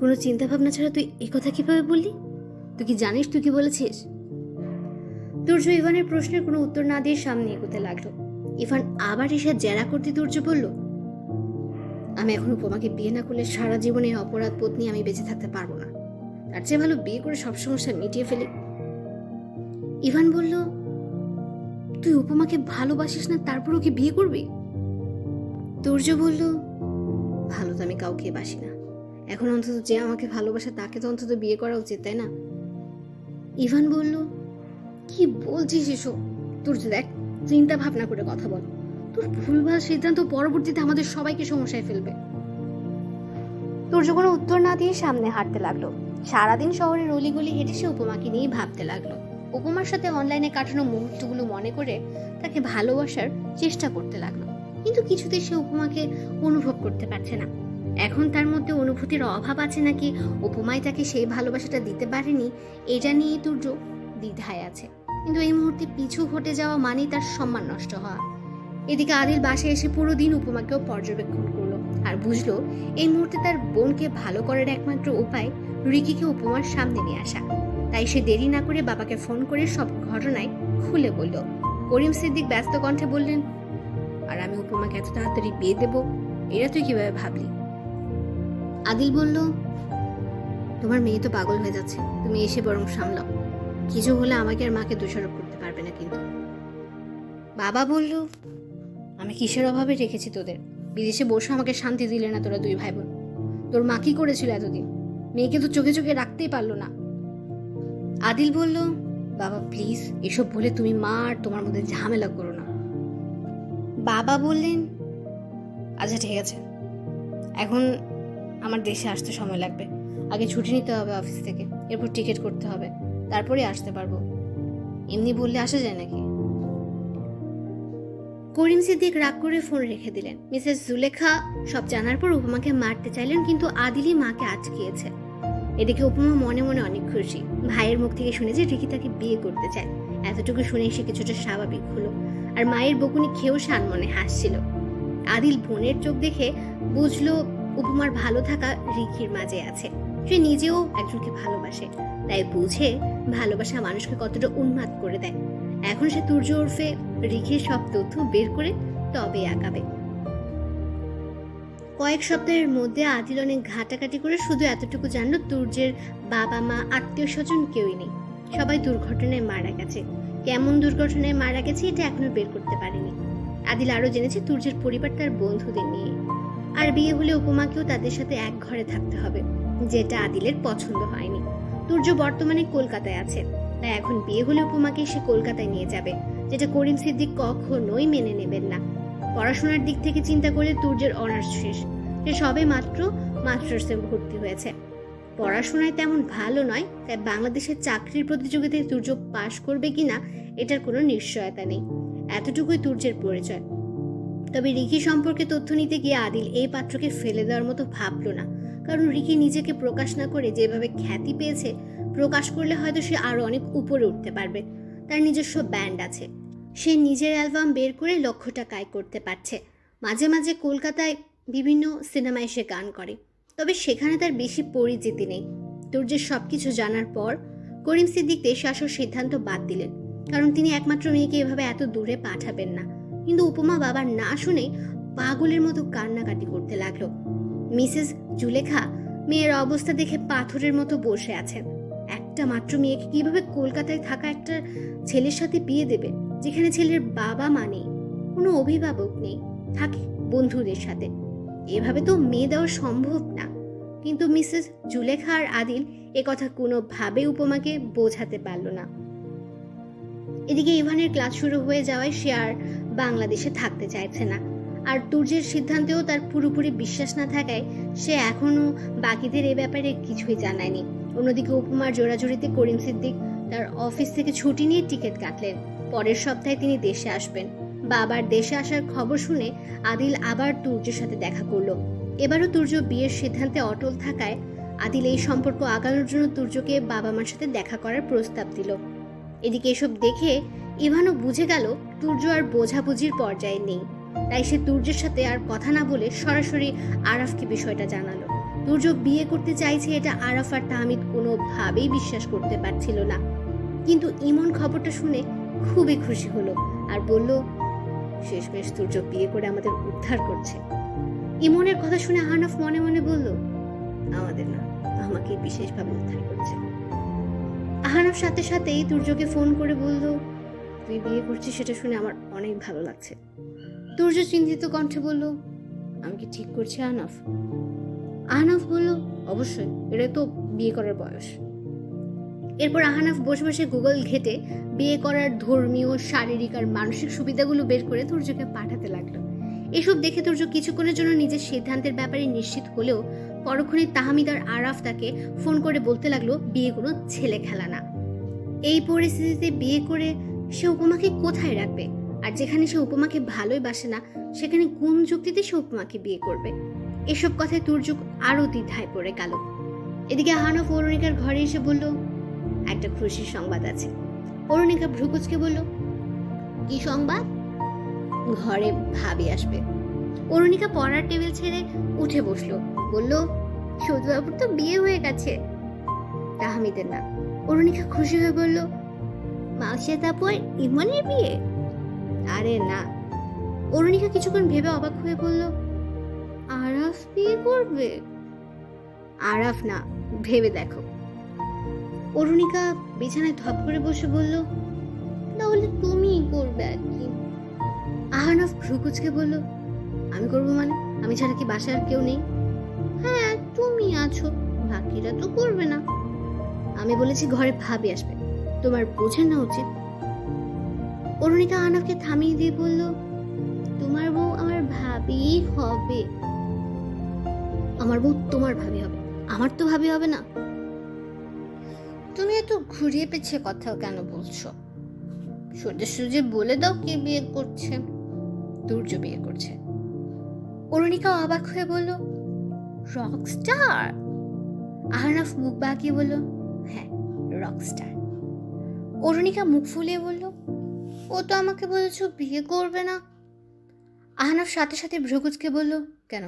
কোনো চিন্তা ভাবনা ছাড়া তুই এ কথা কীভাবে বললি? তুই কি জানিস তুই কি বলেছিস? তুর্য ইভানের প্রশ্নের কোনো উত্তর না দিয়ে সামনে এগোতে লাগল। ইভান আবার এসে জেরা করতে তুর্য বলল, আমি এখন উপমাকে বিয়ে না করলে সারা জীবনে অপরাধ পত্নী আমি বেঁচে থাকতে পারব না। তার চেয়ে ভালো বিয়ে করে সব সমস্যা মিটিয়ে ফেলি। ইভান বলল, তুই উপমাকে ভালোবাসিস না, তারপরও কি বিয়ে করবি? তুর্য বলল, ভালো তো আমি কাউকে বাসি না। এখন অন্তত যে আমাকে ভালোবাসে তাকে তো অন্তত বিয়ে করা উচিত, তাই না? ইভান বলল, কি বলছিস এসব? তুর্য দেখ, চিন্তা ভাবনা করে কথা বল। তোর ভুলভাল সিদ্ধান্ত পরবর্তীতে আমাদের সবাইকে সমস্যায় ফেলবে। তুর্য কোনো উত্তর না দিয়ে সামনে হাঁটতে লাগল। সারাদিন শহরের অলিগলি হেঁটে সে উপমাকে নিয়ে ভাবতে লাগল। উপমার সাথে অনলাইনে কাটানো মুহূর্তগুলো মনে করে তাকে ভালোবাসার চেষ্টা করতে লাগল। কিন্তু কিছুতেই সে উপমাকে অনুভব করতে পারছে না। এখন তার মধ্যে অনুভূতির অভাব আছে নাকি? উপমায় তাকে সেই ভালোবাসাটা দিতে পারেনি? এটা নিয়ে তুর্য দ্বিধায় আছে। কিন্তু এই মুহূর্তে পিছু হটে যাওয়া মানেই তার সম্মান নষ্ট হওয়া। এদিকে আদিল বাসায় এসে পুরো দিন উপমাকেও পর্যবেক্ষণ করল আর বুঝলো এই মুহূর্তে তার বোনকে ভালো করার একমাত্র উপায় রিকিকে উপমার সামনে নিয়ে আসা। তাই সে দেরি না করে বাবাকে ফোন করে সব ঘটনায় খুলে বলল। করিম সিদ্দিক ব্যস্ত কণ্ঠে বললেন, আর আমি উপমাকে এত তাড়াতাড়ি বিয়ে দেবো? এরা তুই কীভাবে ভাবলি? আদিল বলল, তোমার মেয়ে তো পাগল হয়ে যাচ্ছে, তুমি এসে বরং সামলাও। কিছু হলে আমাকে আর মাকে দোষারোপ করতে পারবে না কিন্তু। বাবা বলল, আমি কিসের অভাবে রেখেছি তোদের? বিদেশে বসে আমাকে শান্তি দিলে না তোরা দুই ভাই বোন তোর মা কি করেছিল এতদিন? মেয়েকে তো চোখে চোখে রাখতেই পারল না। আদিল বলল, বাবা, প্লিজ, এসব বলে তুমি মা আর তোমার মধ্যে ঝামেলা করো না। বাবা বললেন আচ্ছা ঠিক আছে। এখন আমার দেশে আসতে সময় লাগবে। আগে ছুটি নিতে হবে অফিস থেকে, এরপর টিকিট করতে হবে। তারপরে আসতে পারব। এমনি বললে আসা যায় নাকি? করিম সিদ্দিক রাগ করে ফোন রেখে দিলেন। মিসেস জুলেখা সব জানার পর উপমাকে মারতে চাইলেন, কিন্তু আদিলই মাকে আটকিয়েছে। এদিকে উপমা মনে মনে অনেক খুশি। ভাইয়ের মুখ থেকে শুনে যে রিকি তাকে বিয়ে করতে চায়, এতটুকু শুনে সে কিছুটা স্বাভাবিক হলো। আর মায়ের বকুনি খেয়েও শান মনে হাসছিল। আদিল বোনের চোখ দেখে বুঝলো উপমার ভালো থাকা রিকির মাঝে আছে। সে নিজেও একজনকে ভালোবাসে, তাই বুঝে ভালোবাসা মানুষকে কতটা উন্মাদ করে দেয়। এখন সে তুর্য ওরফে রিখির সব তথ্য বের করে তবে আঁকাবে। কয়েক সপ্তাহের মধ্যে আদিল অনেক ঘাটাঘাটি করে শুধু এতটুকু জানলো তুর্যের বাবা মা, আত্মীয় স্বজন কেউই নেই। সবাই দুর্ঘটনায় মারা গেছে। কেমন দুর্ঘটনায় মারা গেছে এটা এখনও বের করতে পারেনি। আদিল আরও জেনেছে তুর্যের পরিবার তার বন্ধুদের নিয়ে। আর বিয়ে হলে উপমাকেও তাদের সাথে এক ঘরে থাকতে হবে, যেটা আদিলের পছন্দ হয়নি। তুর্য বর্তমানে কলকাতায় আছে, তাই এখন বিয়ে হলে উপমাকে সে কলকাতায় নিয়ে যাবে, যেটা করিম সিদ্দিক কখনোই মেনে নেবেন না। পড়াশোনার দিক থেকে চিন্তা করলে তুর্যের অনার্স শেষ, সে সবে মাত্র মাস্টার্সে ভর্তি হয়েছে। পড়াশোনায় তেমন ভালো নয়, তাই বাংলাদেশের চাকরির প্রতিযোগিতায় তুর্য পাশ করবে কিনা, এটার কোনো নিশ্চয়তা নেই। এতটুকুই তুর্যের পরিচয়। তবে রিকি সম্পর্কে তথ্য নিতে গিয়ে আদিল এই পাত্রকে ফেলে দেওয়ার মতো ভাবলো না। কারণ রিকি নিজেকে প্রকাশ না করে যেভাবে খ্যাতি পেয়েছে, প্রকাশ করলে হয়তো সে আরও অনেক উপরে উঠতে পারবে। তার নিজস্ব ব্যান্ড আছে। সে নিজের অ্যালবাম বের করে লক্ষ্যটা কায় করতে পারছে। মাঝে মাঝে কলকাতায় বিভিন্ন সিনেমায় সে গান করে। তবে সেখানে তার বেশি পরিচিতি নেই। তুর্যের সব কিছু জানার পর করিম সিদ্দিক দেশে আসার সিদ্ধান্ত বাদ দিলেন। কারণ তিনি একমাত্র মেয়েকে এভাবে এত দূরে পাঠাবেন না। কিন্তু উপমা বাবার না শুনে পাগলের মতো কান্নাকাটি করতে লাগল। মিসেস জুলেখা মেয়ের অবস্থা দেখে পাথরের মতো বসে আছেন। একটা মাত্র মেয়েকে কীভাবে কলকাতায় থাকা একটা ছেলের সাথে বিয়ে দেবে, যেখানে ছেলের বাবা মা নেই, কোনো অভিভাবক নেই, থাকে বন্ধুদের সাথে। এভাবে তো মেয়ে দেওয়া সম্ভব না। কিন্তু মিসেস জুলেখা আর আদিল এ কথা কোনোভাবে উপমাকে বোঝাতে পারল না। এদিকে ইভানের ক্লাস শুরু হয়ে যাওয়ায় সে আর বাংলাদেশে থাকতে চাইছে না। আর তুর্যের সিদ্ধান্তেও তার পুরোপুরি বিশ্বাস না থাকায় সে এখনও বাকিদের এ ব্যাপারে কিছুই জানায়নি। অন্যদিকে উপমার জোড়াজুড়িতে করিম সিদ্দিক তার অফিস থেকে ছুটি নিয়ে টিকিট কাটলেন। পরের সপ্তাহে তিনি দেশে আসবেন। বাবার দেশে আসার খবর শুনে আদিল আবার তুর্যের সাথে দেখা করল। এবারও তুর্য বিয়ের সিদ্ধান্তে অটল থাকায় আদিল এই সম্পর্ক আগানোর জন্য তুর্যকে বাবা মার সাথে দেখা করার প্রস্তাব দিল। এদিকে এসব দেখে ইভানও বুঝে গেল তুর্য আর বোঝাবুঝির পর্যায়ে নেই। তাই সে তুর্যের সাথে আর কথা না বলে সরাসরি আরাফকে বিষয়টা জানালো। তুর্য বিয়ে করতে চাইছে এটা আরাফ আর তাহমিদ কোনোভাবেই বিশ্বাস করতে পারছিল না। কিন্তু ইমন খবরটা শুনে খুবই খুশি হলো আর বলল, শেষমেশ তুর্য বিয়ে করে আমাদের উদ্ধার করছে। ইমনের কথা শুনে আহনাফ মনে মনে বলল, আমাদের না, আমাকে বিশেষভাবে উদ্ধার করছে। আহনাফ সাথে সাথেই তুর্যকে ফোন করে বলল, তুই বিয়ে করছিস সেটা শুনে আমার অনেক ভালো লাগছে। তুর্য চিন্তিত কণ্ঠে বলল, আমি কি ঠিক করছি আহনাফ আহনাফ বলল, অবশ্যই, এটা তো বিয়ে করার বয়স। এরপর আহনাফ বসে বসে গুগল ঘেটে বিয়ে করার ধর্মীয়, শারীরিক আর মানসিক সুবিধাগুলো বের করে তুর্যকে পাঠাতে লাগল। এসব দেখে তুর্য কিছুক্ষণের জন্য নিজের সিদ্ধান্তের ব্যাপারে নিশ্চিত হলেও পরক্ষণে তাহমিদ আর আরাফ তাকে ফোন করে বলতে লাগল, বিয়ে কোনো ছেলে খেলা না এই পরিস্থিতিতে বিয়ে করে সে উপমাকে কোথায় রাখবে? আর যেখানে সে উপমাকে ভালোই বাসে না, সেখানে কোন যুক্তিতে সে উপমাকে বিয়ে করবে? এসব কথায় তুর্যক আরও দ্বিধায় পড়ে গেল। এদিকে আহানফ অরুণিকার ঘরে এসে বলল, একটা খুশির সংবাদ আছে। অরুণিকা ভ্রুকুচকে বলল, কি সংবাদ? ঘরে ভাবি আসবে। অরুণিকা পড়ার টেবিল ছেড়ে উঠে বসল। বলল, সৌদবাবুর তো বিয়ে হয়ে গেছে। তাহমিদের না। অরুণিকা খুশি হয়ে বলল মাসে তারপর ইমনের বিয়ে? আরে না। অরুণিকা কিছুক্ষণ ভেবে অবাক হয়ে বলল, আরাফ বিয়ে করবে? আরাফ না, ভেবে দেখো। অরুণিকা বিছানায় ধপ করে বসে বলল, তাহলে তুমিই করবে আর কি। আহানফ ভ্রুকুচকে বলল, আমি করব মানে? আমি ছাড়া কি বাসায় আর কেউ নেই? আছো, বাকিরা তো করবে না। আমি বলেছি ঘরে ভাবি আসবে, তোমার বোঝে না উচিত। অরুণিকা আহনাফকে থামিয়ে দিয়ে বলল, তোমার বউ আমার ভাবি হবে। আমার বউ তোমার ভাবি হবে, আমার তো ভাবি হবে না। তুমি এত ঘুরিয়ে পেছে কথা কেন বলছো? সোজা সুজে বলে দাও কে বিয়ে করছে, দুর্য বিয়ে করছে। অরুণিকা অবাক হয়ে বলল রকস্টার আহনাফ মুখ বাঁকিয়ে বলল হ্যাঁ রকস্টার অরুণিকা মুখ ফুলিয়ে বলল, ও তো আমাকে বলেছ বিয়ে করবে না? আহনাফ সাথে সাথে ভ্রুকুচকে বলল, কেন?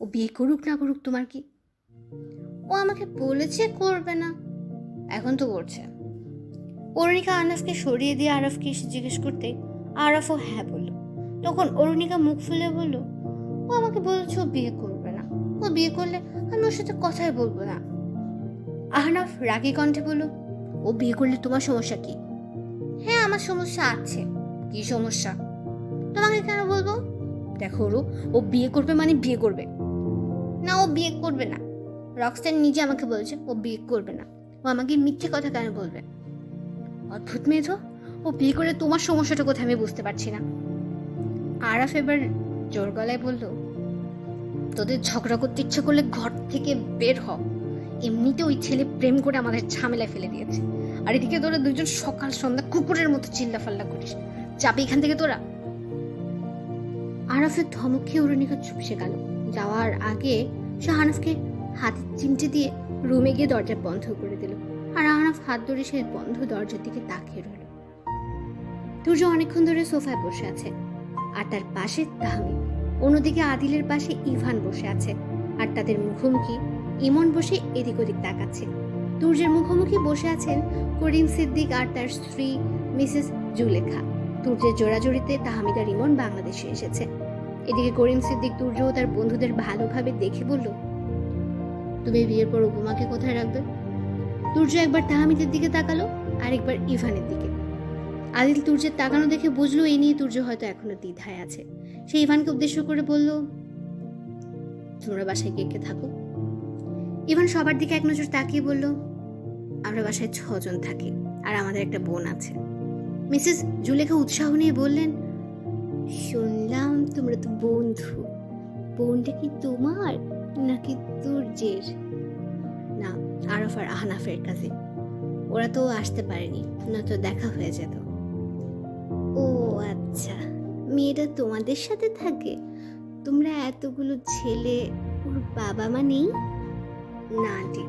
ও বিয়ে করুক না করুক তোমার কি? ও আমাকে বলেছে করবে না। এখন তো করছে। অরুণিকা আনাফকে সরিয়ে দিয়ে আরফকে এসে জিজ্ঞেস করতে আরফও হ্যাঁ বলল। তখন অরুণিকা মুখ ফুলে বলল, ও আমাকে বলেছে বিয়ে করবে ও বিয়ে করলে আমি ওর সাথে কথাই বলব না। আহনাফ রাগী কণ্ঠে বলল, ও বিয়ে করলে তোমার সমস্যা কি? হ্যাঁ আমার সমস্যা আছে। কি সমস্যা? তোমাকে কেন বলব? দেখো রু ও বিয়ে করবে মানে বিয়ে করবে। না, ও বিয়ে করবে না। রকস্টার নিজে আমাকে বলছে, ও বিয়ে করবে না। ও আমাকে মিথ্যে কথা কেন বলবে? অদ্ভুত মেয়ে তো। ও বিয়ে করে তোমার সমস্যাটা কোথায় আমি বুঝতে পারছি না। আরাফ এবার জোর গলায় বলল তোদের ঝগড়া করতে ইচ্ছে করলে ঘর থেকে বের হ। এমনিতে ওই ছেলে প্রেম করে আমাদের ঝামেলায় ফেলে দিয়েছে। আর এদিকে তোরা দুজন সকাল সন্ধ্যা কুকুরের মতো চিল্লা ফাল্লা করিস। যাবে এখান থেকে তোরা? আরাফের ধমক খেয়ে অরুণিকা চুপসে গেল। যাওয়ার আগে সে আনাফকে হাতে চিমটে দিয়ে রুমে গিয়ে দরজা বন্ধ করে দিল। আর আহনাফ হাত ধরে সে বন্ধ দরজার দিকে তাকিয়ে রইল। তুর্য অনেকক্ষণ ধরে সোফায় বসে আছে। আর তার পাশে তাহমিদ। অন্যদিকে আদিলের পাশে ইভান বসে আছে, আর তাদের মুখোমুখি ইমন বসে এদিক ওদিক তাকাচ্ছে। তুর্যের মুখোমুখি বসে আছেন করিম সিদ্দিক আর তার স্ত্রী মিসেস জুলেখা। তুর্যের জোড়াজড়িতে তাহমিদ আর ইমন বাংলাদেশে এসেছে। এদিকে করিম সিদ্দিক তুর্য ও তার বন্ধুদের ভালোভাবে দেখে বলল, তুমি বিয়ের পর উপমাকে কোথায় রাখবে? তুর্য একবার তাহমিদের দিকে তাকালো আর একবার ইভানের দিকে। আদিল তুর্যের তাকানো দেখে বুঝলো, এই নিয়ে তুর্য হয়তো এখনও দ্বিধায় আছে। সে ইভানকে উদ্দেশ্য করে বলল, তোমরা বাসায় কে কে থাকো? ইভান সবার দিকে এক নজর তাকিয়ে বলল, আমরা বাসায় ছজন থাকি আর আমাদের একটা বোন আছে। মিসেস জুলেখা উৎসাহ নিয়ে বললেন, শুনলাম তোমরা তো বন্ধু। বোনটা কি তোমার নাকি তুর্যের না, আরফ আর আহনাফের কাছে ওরা তো আসতে পারেনি না তো দেখা হয়ে যেত। মেয়েটা তোমাদের সাথে থাকে? তোমরা এতগুলো ছেলে, ওর বাবা মা নেই? না আন্টি,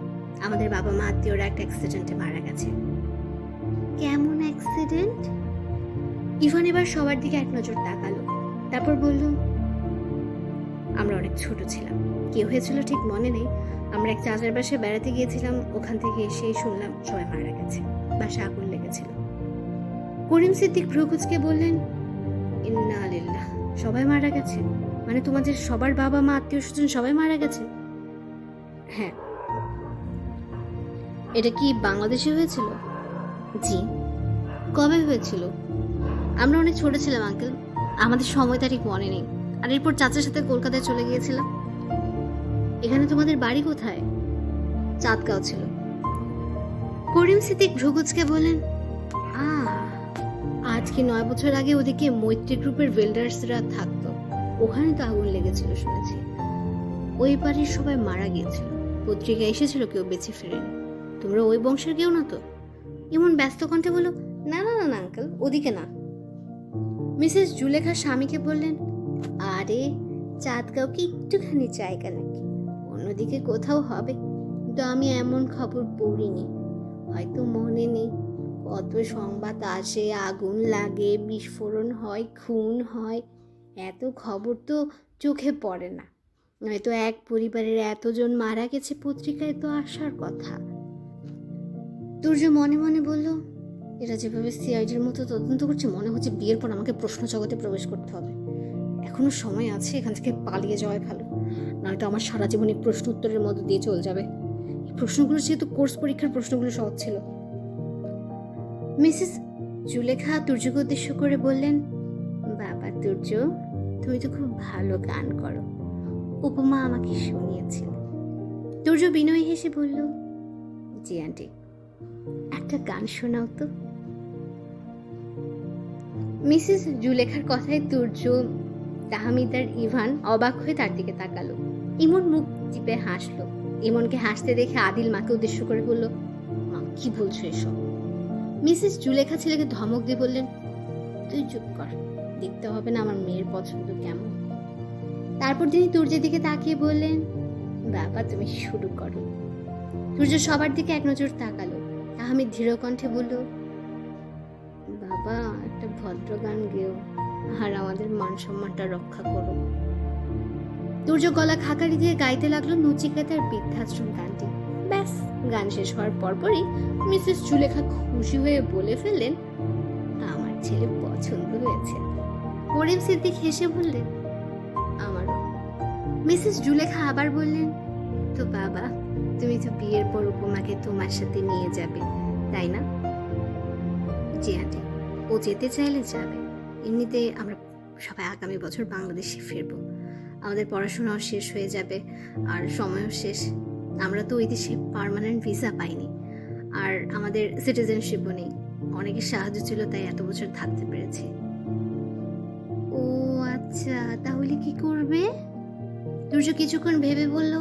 আমাদের বাবা মা আত্মীয়রা একটা অ্যাক্সিডেন্টে মারা গেছে। কেমন অ্যাক্সিডেন্ট ইভান এবার সবার দিকে এক নজর তাকালো। তারপর বলল, আমরা অনেক ছোট ছিলাম। কি হয়েছিল ঠিক মনে নেই। আমরা এক চাচার বাসায় বেড়াতে গিয়েছিলাম। ওখান থেকে এসেই শুনলাম সবাই মারা গেছে। বাসা আগুন লেগেছিল। করিম সিদ্দিক ভ্রুকুচকে বললেন সবাই মারা গেছে? মানে তোমাদের সবার বাবা মা, আত্মীয় স্বজন সবাই মারা গেছে? হ্যাঁ। এটা কি বাংলাদেশে হয়েছিল? জি। কবে হয়েছিল? আমরা অনেক ছোট ছিলাম, আঙ্কেল। আমাদের সময় তারিখ মনে নেই। আর এরপর চাচার সাথে কলকাতায় চলে গিয়েছিলাম। এখানে তোমাদের বাড়ি কোথায়? চাঁদগাঁও ছিল। করিম সিদ্দিক ভ্রুগুজকে বলেন আহ আজকে নয় বছর আগে ওদিকে মৈত্রী গ্রুপের ওয়েল্ডার্সরা থাকতো। ওখানে তো আগুন লেগেছিল শুনেছি। ওই বাড়ির সবাই মারা গিয়েছিল। পত্রিকা এসেছিল কেউ বেঁচে ফেরেনি। তোমরা ওই বংশের কেউ না তো? এমন ব্যস্ত কণ্ঠে বলো, না না না না আঙ্কেল ওদিকে না। মিসেস জুলেখা স্বামীকে বললেন, আরে চাঁদগাঁও কি একটুখানি জায়গা নাকি। অন্যদিকে কোথাও হবে। কিন্তু আমি এমন খবর পড়িনি। হয়তো মনে নেই। কত সংবাদ আসে, আগুন লাগে, বিস্ফোরণ হয়, খুন হয়, এত খবর তো চোখে পড়ে না। নয়তো এক পরিবারের এতজন মারা গেছে পত্রিকায় তো আসার কথা। তুর্য মনে মনে বলল, এরা যেভাবে সিআইডির মতো তদন্ত করছে, মনে হচ্ছে বিয়ের পর আমাকে প্রশ্ন জগতে প্রবেশ করতে হবে। এখনও সময় আছে, এখান থেকে পালিয়ে যাওয়াই ভালো। নয়তো আমার সারা জীবন প্রশ্ন উত্তরের মধ্য দিয়ে চলে যাবে। এই প্রশ্নগুলো যেহেতু কোর্স পরীক্ষার প্রশ্নগুলো সহজ ছিল। মিসেস জুলেখা তুর্যকে উদ্দেশ্য করে বললেন, বাবা তুর্য তুমি তো খুব ভালো গান করো। উপমা আমাকে শুনিয়েছিল। তুর্য বিনয় হেসে বলল, জি, আন্টি, একটা গান শোনাও তো। মিসেস জুলেখার কথায় তুর্য তাহমিদার ইভান অবাক হয়ে তার দিকে তাকালো। ইমন মুখ টিপে হাসলো। ইমনকে হাসতে দেখে আদিল মাকে উদ্দেশ্য করে বলল, মা, কি বলছো এসব? মিসেস জুলেখা ছেলেকে ধমক দিয়ে বললেন, তুই চুপ কর, দেখতে হবে না আমার মেয়ের পছন্দ কেমন। তারপর তিনি তুর্যের দিকে তাকিয়ে বললেন বাবা তুমি শুরু করো। সূর্য সবার দিকে এক নজর তাকালো। আহমেদ ধীর কণ্ঠে বলল, বাবা, একটা ভদ্র গান গেও, আর আমাদের মান সম্মানটা রক্ষা করো। দুর্য গলা খাকারি দিয়ে গাইতে লাগল নচিকাতার বৃদ্ধাশ্রম গানটি। ব্যাস, গান শেষ হওয়ার পরপরই মিসেস জুলেখা খুশি হয়ে বলে ফেললেন, আমার ছেলে পছন্দ হয়েছে। করিম সিদ্দিক হেসে বললেন, আমারও। মিসেস জুলেখা আবার বললেন, তো বাবা, তুমি তো বিয়ের পর উপমাকে তোমার সাথে নিয়ে যাবে, তাই না? জি আন্টি, ও যেতে চাইলে যাবে। এমনিতে আমরা সবাই আগামী বছর বাংলাদেশে ফিরবো। আমাদের পড়াশোনাও শেষ হয়ে যাবে আর সময়ও শেষ। আমরা তো ওই দেশে পার্মানেন্ট ভিসা পাইনি। আর আমাদের সিটিজেনশিপও নেই। অনেকের সাহায্য ছিল, তাই এত বছর থাকতে পেরেছি। ও আচ্ছা তাহলে কি করবে? দুর্য কিছুক্ষণ ভেবে বলল,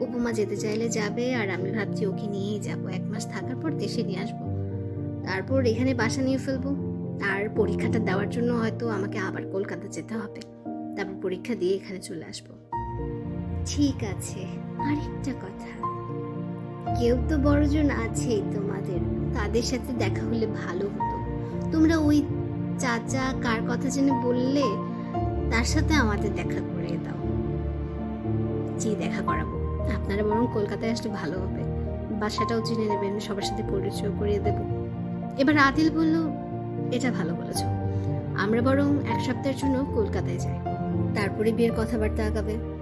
উপমা যেতে চাইলে যাবে, আর আমি ভাবছি ওকে নিয়েই যাব। এক মাস থাকার পর দেশে নিয়ে আসব। তারপর এখানে বাসা নিয়ে ফেলব। আর পরীক্ষাটা দেওয়ার জন্য হয়তো আমাকে আবার কলকাতা যেতে হবে। তারপর পরীক্ষা দিয়ে এখানে চলে আসব। ঠিক আছে, আরেকটা কথা। কেউ তো বড়জন আছেই তোমাদের, তাদের সাথে দেখা হলে ভালো হতো। তোমরা ওই চাচা কার কথা জেনে বললে, তার সাথে আমাদের দেখা করিয়ে দাও। জি দেখা করাবো, আপনারা বরং কলকাতায় আসলে ভালো হবে। বাসাটাও চিনে নেবেন, সবার সাথে পরিচয় করিয়ে দেব। এবার আদিল বলল, এটা ভালো বলেছ। আমরা বরং এক সপ্তাহের জন্য কলকাতায় যাই। তারপরে বিয়ের কথাবার্তা আগাবে।